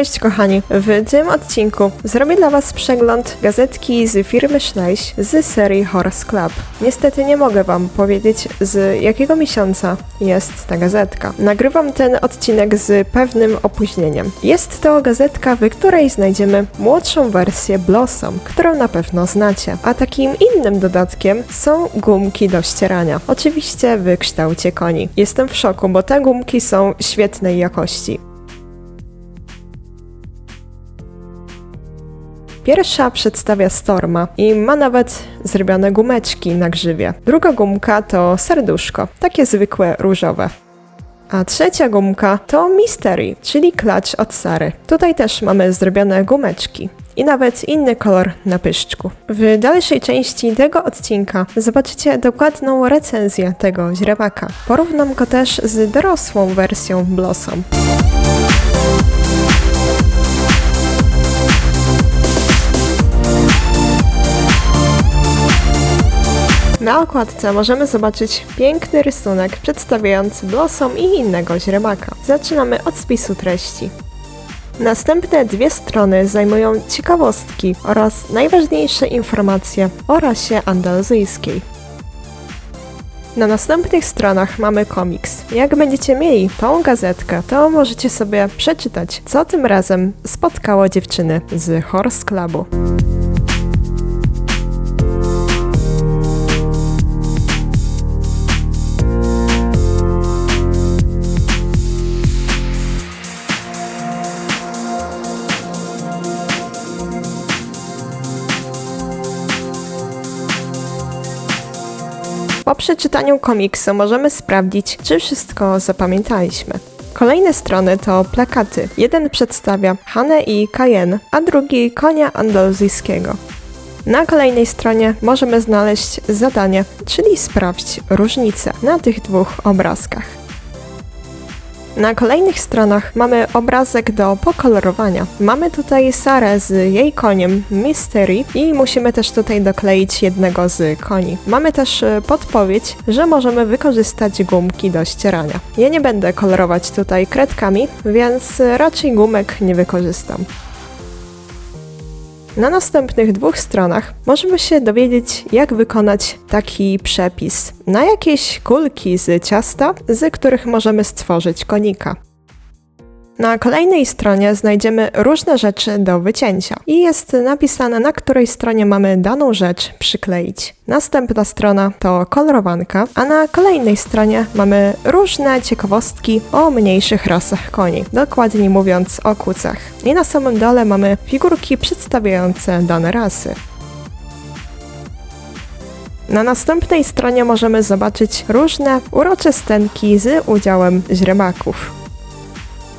Cześć kochani, w tym odcinku zrobię dla Was przegląd gazetki z firmy Schleich z serii Horse Club. Niestety nie mogę Wam powiedzieć z jakiego miesiąca jest ta gazetka. Nagrywam ten odcinek z pewnym opóźnieniem. Jest to gazetka, w której znajdziemy młodszą wersję Blossom, którą na pewno znacie. A takim innym dodatkiem są gumki do ścierania. Oczywiście w kształcie koni. Jestem w szoku, bo te gumki są świetnej jakości. Pierwsza przedstawia Storma i ma nawet zrobione gumeczki na grzywie. Druga gumka to serduszko, takie zwykłe różowe. A trzecia gumka to Mystery, czyli klacz od Sary. Tutaj też mamy zrobione gumeczki i nawet inny kolor na pyszczku. W dalszej części tego odcinka zobaczycie dokładną recenzję tego źrebaka. Porównam go też z dorosłą wersją Blossom. Na okładce możemy zobaczyć piękny rysunek przedstawiający Blossom i innego źrebaka. Zaczynamy od spisu treści. Następne dwie strony zajmują ciekawostki oraz najważniejsze informacje o rasie andaluzyjskiej. Na następnych stronach mamy komiks. Jak będziecie mieli tą gazetkę, to możecie sobie przeczytać, co tym razem spotkało dziewczyny z Horse Clubu. Po przeczytaniu komiksu możemy sprawdzić, czy wszystko zapamiętaliśmy. Kolejne strony to plakaty. Jeden przedstawia Hanę i Cayenne, a drugi konia andaluzyjskiego. Na kolejnej stronie możemy znaleźć zadanie, czyli sprawdź różnice na tych dwóch obrazkach. Na kolejnych stronach mamy obrazek do pokolorowania. Mamy tutaj Sarę z jej koniem Mystery i musimy też tutaj dokleić jednego z koni. Mamy też e, podpowiedź, że możemy wykorzystać gumki do ścierania. Ja nie będę kolorować tutaj kredkami, więc raczej gumek nie wykorzystam. Na następnych dwóch stronach możemy się dowiedzieć, jak wykonać taki przepis na jakieś kulki z ciasta, z których możemy stworzyć konika. Na kolejnej stronie znajdziemy różne rzeczy do wycięcia i jest napisane, na której stronie mamy daną rzecz przykleić. Następna strona to kolorowanka, a na kolejnej stronie mamy różne ciekawostki o mniejszych rasach koni, dokładniej mówiąc o kucach. I na samym dole mamy figurki przedstawiające dane rasy. Na następnej stronie możemy zobaczyć różne urocze scenki z udziałem źrebaków.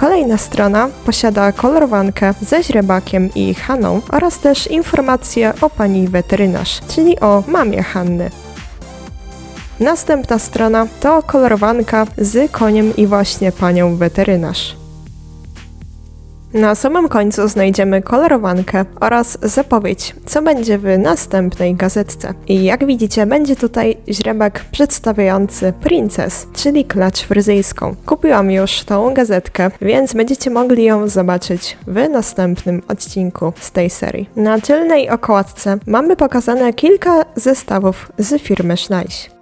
Kolejna strona posiada kolorowankę ze źrebakiem i Haną oraz też informacje o pani weterynarz, czyli o mamie Hanny. Następna strona to kolorowanka z koniem i właśnie panią weterynarz. Na samym końcu znajdziemy kolorowankę oraz zapowiedź, co będzie w następnej gazetce. I jak widzicie, będzie tutaj źrebak przedstawiający Princess, czyli klacz fryzyjską. Kupiłam już tą gazetkę, więc będziecie mogli ją zobaczyć w następnym odcinku z tej serii. Na tylnej okładce mamy pokazane kilka zestawów z firmy Schneich.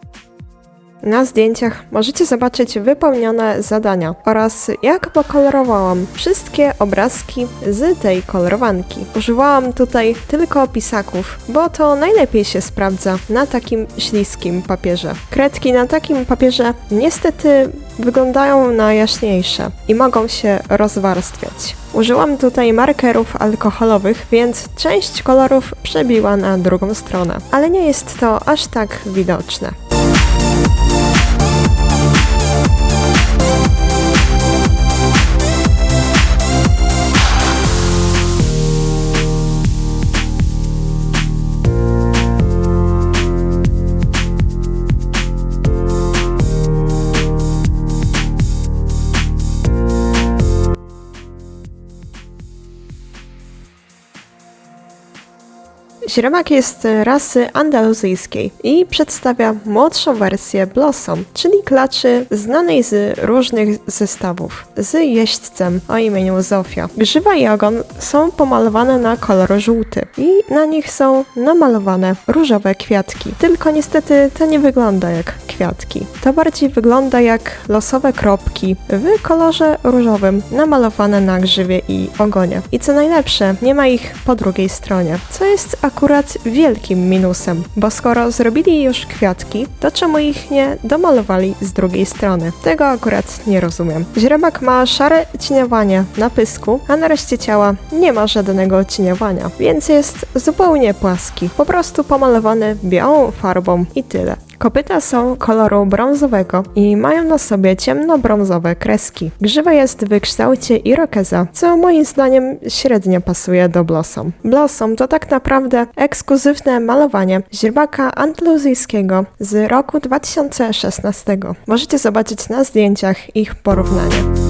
Na zdjęciach możecie zobaczyć wypełnione zadania oraz jak pokolorowałam wszystkie obrazki z tej kolorowanki. Używałam tutaj tylko pisaków, bo to najlepiej się sprawdza na takim śliskim papierze. Kredki na takim papierze niestety wyglądają na jaśniejsze i mogą się rozwarstwiać. Użyłam tutaj markerów alkoholowych, więc część kolorów przebiła na drugą stronę, ale nie jest to aż tak widoczne. Źremak jest rasy andaluzyjskiej i przedstawia młodszą wersję Blossom, czyli klaczy znanej z różnych zestawów, z jeźdźcem o imieniu Zofia. Grzywa i ogon są pomalowane na kolor żółty i na nich są namalowane różowe kwiatki. Tylko niestety to nie wygląda jak kwiatki. To bardziej wygląda jak losowe kropki w kolorze różowym namalowane na grzywie i ogonie. I co najlepsze, nie ma ich po drugiej stronie, co jest akurat wielkim minusem, bo skoro zrobili już kwiatki, to czemu ich nie domalowali z drugiej strony? Tego akurat nie rozumiem. Źrebak ma szare cieniowanie na pysku, a na reszcie ciała nie ma żadnego cieniowania, więc jest zupełnie płaski, po prostu pomalowany białą farbą i tyle. Kopyta są koloru brązowego i mają na sobie ciemnobrązowe kreski. Grzywa jest w kształcie irokeza, co moim zdaniem średnio pasuje do Blossom. Blossom to tak naprawdę ekskluzywne malowanie źrebaka andaluzyjskiego z roku 2016. Możecie zobaczyć na zdjęciach ich porównanie.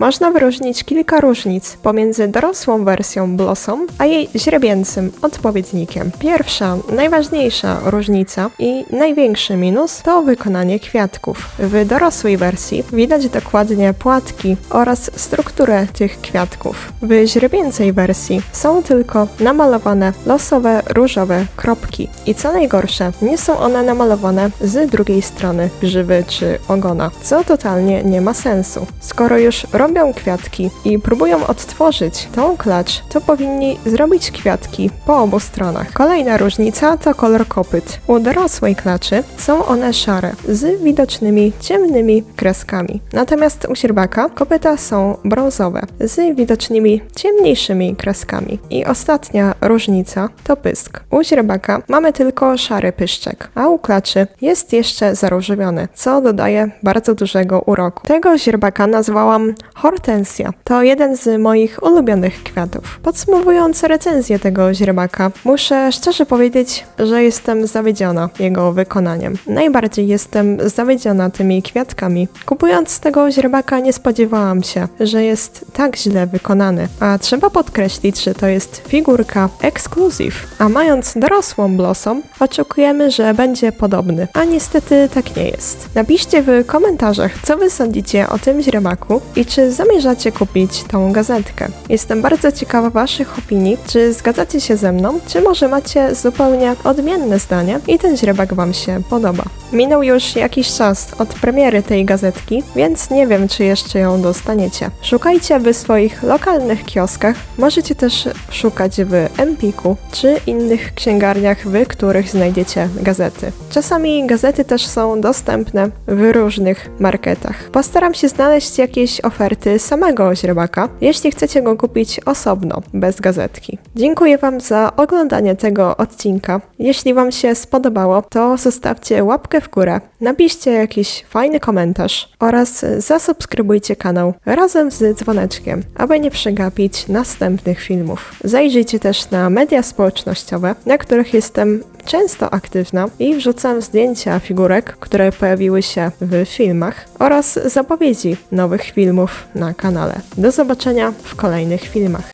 Można wyróżnić kilka różnic pomiędzy dorosłą wersją Blossom a jej źrebięcym odpowiednikiem. Pierwsza, najważniejsza różnica i największy minus to wykonanie kwiatków. W dorosłej wersji widać dokładnie płatki oraz strukturę tych kwiatków. W źrebięcej wersji są tylko namalowane losowe różowe kropki. I co najgorsze, nie są one namalowane z drugiej strony grzywy czy ogona, co totalnie nie ma sensu. Skoro już robią kwiatki i próbują odtworzyć tą klacz, to powinni zrobić kwiatki po obu stronach. Kolejna różnica to kolor kopyt. U dorosłej klaczy są one szare, z widocznymi ciemnymi kreskami. Natomiast u sierbaka kopyta są brązowe, z widocznymi ciemniejszymi kreskami. I ostatnia różnica to pysk. U źrebaka mamy tylko szary pyszczek, a u klaczy jest jeszcze zaróżowiony, co dodaje bardzo dużego uroku. Tego źrebaka nazwałam hortensja. To jeden z moich ulubionych kwiatów. Podsumowując recenzję tego źrebaka, muszę szczerze powiedzieć, że jestem zawiedziona jego wykonaniem. Najbardziej jestem zawiedziona tymi kwiatkami. Kupując tego źrebaka nie spodziewałam się, że jest tak źle wykonany. A trzeba podkreślić, że to jest figurka ekskluzyw. A mając dorosłą Blossom, oczekujemy, że będzie podobny. A niestety tak nie jest. Napiszcie w komentarzach, co wy sądzicie o tym źrebaku i czy zamierzacie kupić tą gazetkę. Jestem bardzo ciekawa waszych opinii, czy zgadzacie się ze mną, czy może macie zupełnie odmienne zdanie i ten źrebak wam się podoba. Minął już jakiś czas od premiery tej gazetki, więc nie wiem, czy jeszcze ją dostaniecie. Szukajcie w swoich lokalnych kioskach, możecie też szukać w Empiku czy innych księgarniach, w których znajdziecie gazety. Czasami gazety też są dostępne w różnych marketach. Postaram się znaleźć jakieś oferty samego źrebaka, jeśli chcecie go kupić osobno, bez gazetki. Dziękuję Wam za oglądanie tego odcinka. Jeśli Wam się spodobało, to zostawcie łapkę w górę, napiszcie jakiś fajny komentarz oraz zasubskrybujcie kanał razem z dzwoneczkiem, aby nie przegapić następnych filmów. Zajrzyjcie też na media społecznościowe, na których jestem często aktywna i wrzucam zdjęcia figurek, które pojawiły się w filmach oraz zapowiedzi nowych filmów na kanale. Do zobaczenia w kolejnych filmach.